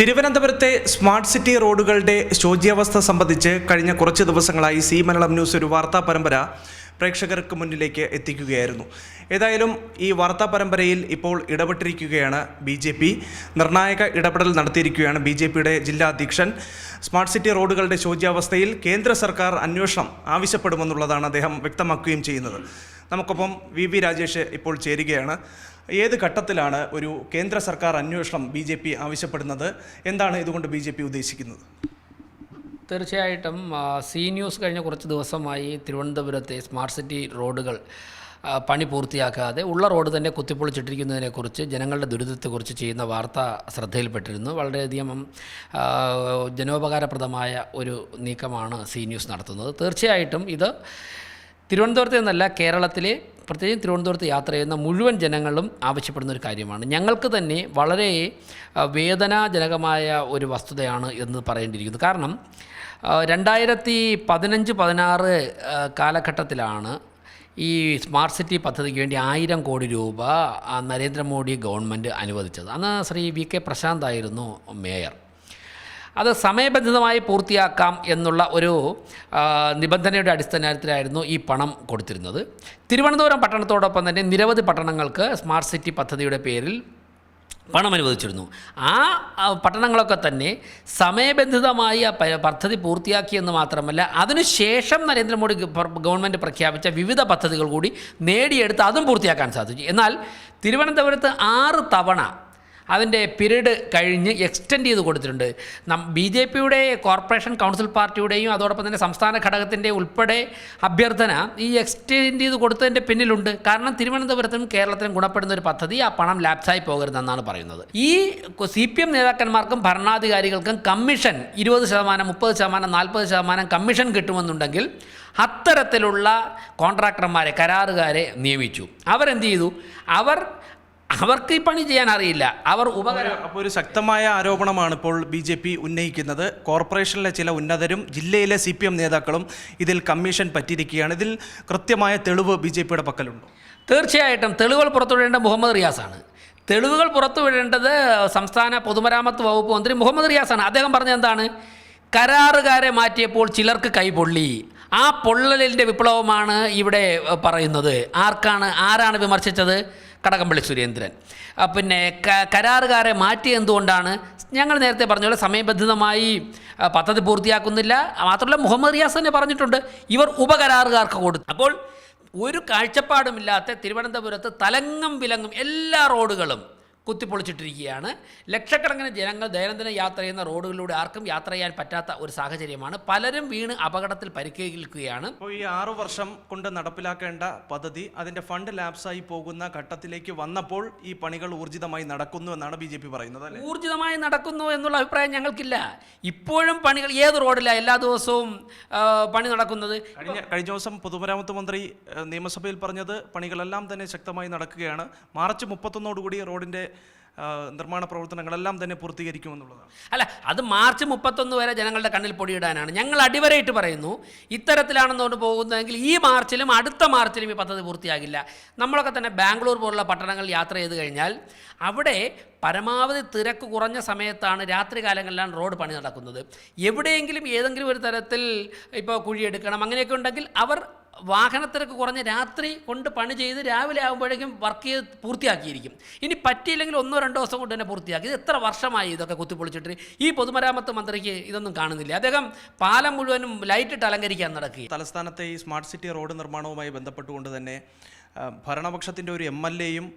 തിരുവനന്തപുരത്തെ smart city റോഡുകളുടെ ശോച്യാവസ്ഥ സംബന്ധിച്ച് കഴിഞ്ഞ കുറച്ച് ദിവസങ്ങളായി സി മലയാളം ന്യൂസ് ഒരു വാർത്താ പരമ്പര പ്രേക്ഷകർക്ക് മുന്നിലേക്ക് എത്തിക്കുകയായിരുന്നു. ഏതായാലും ഈ വാർത്താ പരമ്പരയിൽ ഇപ്പോൾ ഇടപെട്ടിരിക്കുകയാണ് ബി ജെ പി. നിർണായക ഇടപെടൽ നടത്തിയിരിക്കുകയാണ് ബി ജെ പിയുടെ ജില്ലാ അധ്യക്ഷൻ. സ്മാർട്ട് സിറ്റി റോഡുകളുടെ ശോച്യാവസ്ഥയിൽ കേന്ദ്ര സർക്കാർ അന്വേഷണം ആവശ്യപ്പെടുമെന്നുള്ളതാണ് അദ്ദേഹം വ്യക്തമാക്കുകയും ചെയ്യുന്നത്. നമുക്കൊപ്പം വി വി രാജേഷ് ഇപ്പോൾ ചേരുകയാണ്. ഏത് ഘട്ടത്തിലാണ് ഒരു കേന്ദ്ര സർക്കാർ അന്വേഷണം ബി ജെ പി ആവശ്യപ്പെടുന്നത്? എന്താണ് ഇതുകൊണ്ട് ബി ജെ പി ഉദ്ദേശിക്കുന്നത്? തീർച്ചയായിട്ടും സി ന്യൂസ് കഴിഞ്ഞ കുറച്ച് ദിവസമായി തിരുവനന്തപുരത്തെ സ്മാർട്ട് സിറ്റി റോഡുകൾ പണി പൂർത്തിയാക്കാതെ ഉള്ള റോഡ് തന്നെ കുത്തിപ്പൊളിച്ചിട്ടിരിക്കുന്നതിനെക്കുറിച്ച് ജനങ്ങളുടെ ദുരിതത്തെക്കുറിച്ച് ചെയ്യുന്ന വാർത്ത ശ്രദ്ധയിൽപ്പെട്ടിരുന്നു. വളരെയധികം ജനോപകാരപ്രദമായ ഒരു നീക്കമാണ് സി ന്യൂസ് നടത്തുന്നത്. തീർച്ചയായിട്ടും ഇത് തിരുവനന്തപുരത്ത് നിന്നല്ല കേരളത്തിലെ പ്രത്യേകിച്ച് തിരുവനന്തപുരത്ത് യാത്ര ചെയ്യുന്ന മുഴുവൻ ജനങ്ങളും ആവശ്യപ്പെടുന്ന ഒരു കാര്യമാണ്. ഞങ്ങൾക്ക് തന്നെ വളരെ വേദനാജനകമായ ഒരു വസ്തുതയാണ് എന്ന് പറയേണ്ടിയിരിക്കുന്നത് കാരണം രണ്ടായിരത്തി പതിനഞ്ച് പതിനാറ് കാലഘട്ടത്തിലാണ് ഈ സ്മാർട്ട് സിറ്റി പദ്ധതിക്ക് വേണ്ടി ആയിരം കോടി രൂപ നരേന്ദ്രമോദി ഗവൺമെന്റ് അനുവദിച്ചത്. അന്ന് ശ്രീ വി കെ പ്രശാന്ത് ആയിരുന്നു മേയർ. അത് സമയബന്ധിതമായി പൂർത്തിയാക്കാം എന്നുള്ള ഒരു നിബന്ധനയുടെ അടിസ്ഥാനത്തിലായിരുന്നു ഈ പണം കൊടുത്തിരുന്നത്. തിരുവനന്തപുരം പട്ടണത്തോടൊപ്പം തന്നെ നിരവധി പട്ടണങ്ങൾക്ക് സ്മാർട്ട് സിറ്റി പദ്ധതിയുടെ പേരിൽ പണം അനുവദിച്ചിരുന്നു. ആ പട്ടണങ്ങളൊക്കെ തന്നെ സമയബന്ധിതമായി ആ പദ്ധതി പൂർത്തിയാക്കിയെന്ന് മാത്രമല്ല അതിനുശേഷം നരേന്ദ്രമോദി ഗവൺമെന്റ് പ്രഖ്യാപിച്ച വിവിധ പദ്ധതികൾ കൂടി നേടിയെടുത്ത് അതും പൂർത്തിയാക്കാൻ സാധിച്ചു. എന്നാൽ തിരുവനന്തപുരത്ത് ആറ് തവണ അതിന്റെ പിരീഡ് കഴിഞ്ഞ് എക്സ്റ്റെൻഡ് ചെയ്ത് കൊടുത്തിട്ടുണ്ട്. ബി ജെ പിയുടെ കോർപ്പറേഷൻ കൗൺസിൽ പാർട്ടിയുടെയും അതോടൊപ്പം തന്നെ സംസ്ഥാന ഘടകത്തിന്റെ ഉൾപ്പെടെ അഭ്യർത്ഥന ഈ എക്സ്റ്റെൻഡ് ചെയ്ത് കൊടുത്തതിന്റെ പിന്നിലുണ്ട്. കാരണം തിരുവനന്തപുരത്തിനും കേരളത്തിനും ഗുണപ്പെടുന്ന ഒരു പദ്ധതി ആ പണം ലാപ്സായി പോകരുതെന്നാണ് പറയുന്നത്. ഈ സി പി എം നേതാക്കന്മാർക്കും ഭരണാധികാരികൾക്കും കമ്മീഷൻ ഇരുപത് ശതമാനം മുപ്പത് ശതമാനം നാൽപ്പത് ശതമാനം കമ്മീഷൻ കിട്ടുമെന്നുണ്ടെങ്കിൽ അത്തരത്തിലുള്ള കോൺട്രാക്ടർമാരെ കരാറുകാരെ നിയമിച്ചു. അവരെന്ത് ചെയ്തു? അവർ അവർക്ക് ഈ പണി ചെയ്യാൻ അറിയില്ല. അവർ ഉപകര അപ്പോൾ ഒരു ശക്തമായ ആരോപണമാണ് ഇപ്പോൾ ബി ജെ പി ഉന്നയിക്കുന്നത്. കോർപ്പറേഷനിലെ ചില ഉന്നതരും ജില്ലയിലെ സി പി എം നേതാക്കളും ഇതിൽ കമ്മീഷൻ പറ്റിയിരിക്കുകയാണ്. ഇതിൽ കൃത്യമായ തെളിവ് ബി ജെ പിയുടെ പക്കലുണ്ടോ? തീർച്ചയായിട്ടും തെളിവുകൾ പുറത്തുവിടേണ്ട മുഹമ്മദ് റിയാസാണ്. തെളിവുകൾ പുറത്തുവിടേണ്ടത് സംസ്ഥാന പൊതുമരാമത്ത് വകുപ്പ് മന്ത്രി മുഹമ്മദ് റിയാസാണ്. അദ്ദേഹം പറഞ്ഞത് എന്താണ്? കരാറുകാരെ മാറ്റിയപ്പോൾ ചിലർക്ക് കൈപൊള്ളി ആ പൊള്ളലിന്റെ വിപ്ലവമാണ് ഇവിടെ പറയുന്നത്. ആർക്കാണ് ആരാണ് വിമർശിച്ചത്? കടകംപള്ളി സുരേന്ദ്രൻ. പിന്നെ കരാറുകാരെ മാറ്റി എന്തുകൊണ്ടാണ്? ഞങ്ങൾ നേരത്തെ പറഞ്ഞ പോലെ സമയബന്ധിതമായി പദ്ധതി പൂർത്തിയാക്കുന്നില്ല. മാത്രമല്ല മുഹമ്മദ് റിയാസ് തന്നെ പറഞ്ഞിട്ടുണ്ട് ഇവർ ഉപകരാറുകാർക്ക് കൊടുത്തു. അപ്പോൾ ഒരു കാഴ്ചപ്പാടുമില്ലാത്ത തിരുവനന്തപുരത്ത് തലങ്ങും വിലങ്ങും എല്ലാ റോഡുകളും കുത്തിപ്പൊളിച്ചിട്ടിരിക്കുകയാണ്. ലക്ഷക്കണക്കിന് ജനങ്ങൾ ദൈനംദിന യാത്ര ചെയ്യുന്ന റോഡുകളിലൂടെ ആർക്കും യാത്ര ചെയ്യാൻ പറ്റാത്ത ഒരു സാഹചര്യമാണ്. പലരും വീണ് അപകടത്തിൽ പരിക്കേൽക്കുകയാണ്. അപ്പോൾ ഈ ആറു വർഷം കൊണ്ട് നടപ്പിലാക്കേണ്ട പദ്ധതി അതിന്റെ ഫണ്ട് ലാപ്സായി പോകുന്ന ഘട്ടത്തിലേക്ക് വന്നപ്പോൾ ഈ പണികൾ ഊർജിതമായി നടക്കുന്നു എന്നാണ് ബി ജെ പി പറയുന്നത് ഊർജിതമായി നടക്കുന്നു എന്നുള്ള അഭിപ്രായം ഞങ്ങൾക്കില്ല. ഇപ്പോഴും പണികൾ ഏത് റോഡിലാണ് എല്ലാ ദിവസവും പണി നടക്കുന്നത്? കഴിഞ്ഞ കഴിഞ്ഞ ദിവസം പൊതുമരാമത്ത് മന്ത്രി നിയമസഭയിൽ പറഞ്ഞത് പണികളെല്ലാം തന്നെ ശക്തമായി നടക്കുകയാണ്. മാർച്ച് മുപ്പത്തൊന്നോടുകൂടി റോഡിന്റെ നിർമ്മാണ പ്രവർത്തനങ്ങളെല്ലാം തന്നെ പൂർത്തീകരിക്കുമെന്നുള്ളതാണ് അല്ല അത് മാർച്ച് മുപ്പത്തൊന്ന് വരെ ജനങ്ങളുടെ കണ്ണിൽ പൊടിയിടാനാണ്. ഞങ്ങൾ അടിവരയിട്ട് പറയുന്നു ഇത്തരത്തിലാണെന്നുകൊണ്ട് പോകുന്നതെങ്കിൽ ഈ മാർച്ചിലും അടുത്ത മാർച്ചിലും ഈ പദ്ധതി പൂർത്തിയാകില്ല. നമ്മളൊക്കെ തന്നെ ബാംഗ്ലൂർ പോലുള്ള പട്ടണങ്ങളിൽ യാത്ര ചെയ്ത് കഴിഞ്ഞാൽ അവിടെ പരമാവധി തിരക്ക് കുറഞ്ഞ സമയത്താണ് രാത്രി കാലങ്ങളിലാണ് റോഡ് പണി നടക്കുന്നത്. എവിടെയെങ്കിലും ഏതെങ്കിലും ഒരു തരത്തിൽ ഇപ്പോൾ കുഴിയെടുക്കണം അങ്ങനെയൊക്കെ ഉണ്ടെങ്കിൽ അവർ വാഹനത്തിരക്ക് കുറഞ്ഞ് രാത്രി കൊണ്ട് പണി ചെയ്ത് രാവിലെ ആകുമ്പോഴേക്കും വർക്ക് ചെയ്ത് പൂർത്തിയാക്കിയിരിക്കും. ഇനി പറ്റിയില്ലെങ്കിൽ ഒന്നോ രണ്ടോ ദിവസം കൊണ്ട് തന്നെ പൂർത്തിയാക്കി. ഇത് എത്ര വർഷമായി ഇതൊക്കെ കുത്തിപ്പൊളിച്ചിട്ട്? ഈ പൊതുമരാമത്ത് മന്ത്രിക്ക് ഇതൊന്നും കാണുന്നില്ല. അദ്ദേഹം പാലം മുഴുവനും ലൈറ്റിട്ട് അലങ്കരിക്കാൻ നടക്കുക തലസ്ഥാനത്തെ ഈ സ്മാർട്ട് സിറ്റി റോഡ് നിർമ്മാണവുമായി ബന്ധപ്പെട്ടുകൊണ്ട് തന്നെ ഭരണപക്ഷത്തിന്റെ ഒരു എം എൽ എയും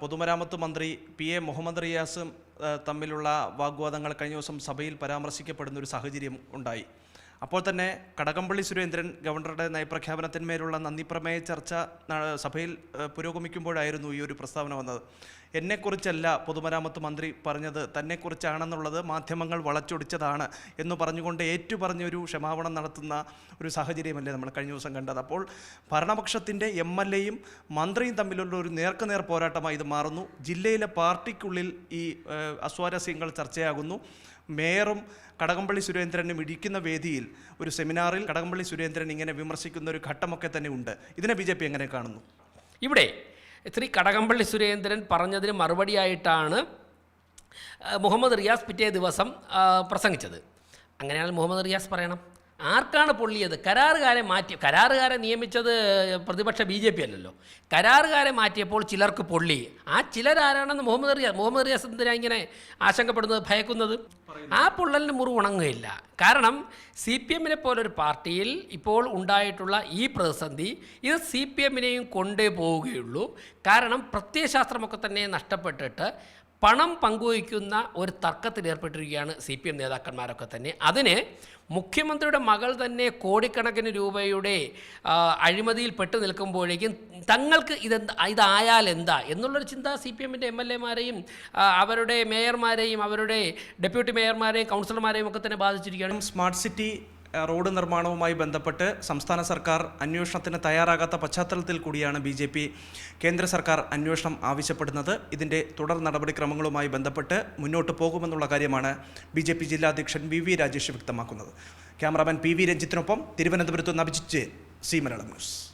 പൊതുമരാമത്ത് മന്ത്രി പി എ മുഹമ്മദ് റിയാസും തമ്മിലുള്ള വാഗ്വാദങ്ങൾ കഴിഞ്ഞ ദിവസം സഭയിൽ പരാമർശിക്കപ്പെടുന്ന ഒരു സാഹചര്യം ഉണ്ടായി. അപ്പോൾ തന്നെ കടകംപള്ളി സുരേന്ദ്രൻ ഗവർണറുടെ നയപ്രഖ്യാപനത്തിന്മേലുള്ള നന്ദിപ്രമേയ ചർച്ച സഭയിൽ പുരോഗമിക്കുമ്പോഴായിരുന്നു ഈ ഒരു പ്രസ്താവന വന്നത്. എന്നെക്കുറിച്ചല്ല പൊതുമരാമത്ത് മന്ത്രി പറഞ്ഞത്. തന്നെക്കുറിച്ചാണെന്നുള്ളത് മാധ്യമങ്ങൾ വളച്ചൊടിച്ചതാണ് എന്ന് പറഞ്ഞുകൊണ്ട് ഏറ്റുപറഞ്ഞൊരു ക്ഷമാപണം നടത്തുന്ന ഒരു സാഹചര്യമല്ലേ നമ്മൾ കഴിഞ്ഞ ദിവസം കണ്ടത്. അപ്പോൾ ഭരണപക്ഷത്തിന്റെ എം എൽ എയും മന്ത്രിയും തമ്മിലുള്ള ഒരു നേർക്കുനേർ പോരാട്ടമായി ഇത് മാറുന്നു. ജില്ലയിലെ പാർട്ടിക്കുള്ളിൽ ഈ അസ്വാരസ്യങ്ങൾ ചർച്ചയാകുന്നു. മേയറും കടകംപള്ളി സുരേന്ദ്രനും ഇടിക്കുന്ന വേദിയിൽ ഒരു സെമിനാറിൽ കടകംപള്ളി സുരേന്ദ്രൻ ഇങ്ങനെ വിമർശിക്കുന്ന ഒരു ഘട്ടമൊക്കെ തന്നെ ഉണ്ട്. ഇതിനെ ബി എങ്ങനെ കാണുന്നു? ഇവിടെ ശ്രീ കടകംപള്ളി സുരേന്ദ്രൻ പറഞ്ഞതിന് മറുപടിയായിട്ടാണ് മുഹമ്മദ് റിയാസ് പിറ്റേ ദിവസം പ്രസംഗിച്ചത്. അങ്ങനെയാണെങ്കിൽ മുഹമ്മദ് റിയാസ് പറയണം. ആർക്കാണ് പൊള്ളിയത് കരാറുകാരെ മാറ്റി കരാറുകാരെ നിയമിച്ചത് പ്രതിപക്ഷ ബി ജെ പി അല്ലല്ലോ. കരാറുകാരെ മാറ്റിയപ്പോൾ ചിലർക്ക് പൊള്ളി. ആ ചിലരാരാണെന്ന് മുഹമ്മദ് റിയാസ് മുഹമ്മദ് റിയാസ് എന്തിനാ ഇങ്ങനെ ആശങ്കപ്പെടുന്നത് ഭയക്കുന്നത്? ആ പൊള്ളലിന് മുറിവ് ഉണങ്ങുകയില്ല. കാരണം സി പി എമ്മിനെ പോലൊരു പാർട്ടിയിൽ ഇപ്പോൾ ഉണ്ടായിട്ടുള്ള ഈ പ്രതിസന്ധി ഇത് സി പി എമ്മിനെയും കൊണ്ടേ പോവുകയുള്ളൂ. കാരണം പ്രത്യയശാസ്ത്രമൊക്കെ തന്നെ നഷ്ടപ്പെട്ടിട്ട് പണം പങ്കുവയ്ക്കുന്ന ഒരു തർക്കത്തിൽ ഏർപ്പെട്ടിരിക്കുകയാണ് സി പി എം നേതാക്കന്മാരൊക്കെ തന്നെ. അതിന് മുഖ്യമന്ത്രിയുടെ മകൾ തന്നെ കോടിക്കണക്കിന് രൂപയുടെ അഴിമതിയിൽ പെട്ടു നിൽക്കുമ്പോഴേക്കും തങ്ങൾക്ക് ഇതെന്താ ഇതായാൽ എന്താ എന്നുള്ളൊരു ചിന്ത സി പി എമ്മിന്റെ എം എൽ എമാരെയും അവരുടെ മേയർമാരെയും അവരുടെ ഡെപ്യൂട്ടി മേയർമാരെയും കൗൺസിലർമാരെയും ഒക്കെ തന്നെ ബാധിച്ചിരിക്കുകയാണ്. സ്മാർട്ട് സിറ്റി റോഡ് നിർമ്മാണവുമായി ബന്ധപ്പെട്ട് സംസ്ഥാന സർക്കാർ അന്വേഷണത്തിന് തയ്യാറാകാത്ത പശ്ചാത്തലത്തിൽ കൂടിയാണ് ബി ജെ പി കേന്ദ്ര സർക്കാർ അന്വേഷണം ആവശ്യപ്പെടുന്നത്. ഇതിന്റെ തുടർ നടപടിക്രമങ്ങളുമായി ബന്ധപ്പെട്ട് മുന്നോട്ട് പോകുമെന്നുള്ള കാര്യമാണ് ബി ജെ പി ജില്ലാധ്യക്ഷൻ വി വി രാജേഷ് വ്യക്തമാക്കുന്നത്. ക്യാമറാമാൻ പി വി രഞ്ജിത്തിനൊപ്പം തിരുവനന്തപുരത്ത് നിന്ന് അഭിജിത്ത് സി മലയാളം ന്യൂസ്.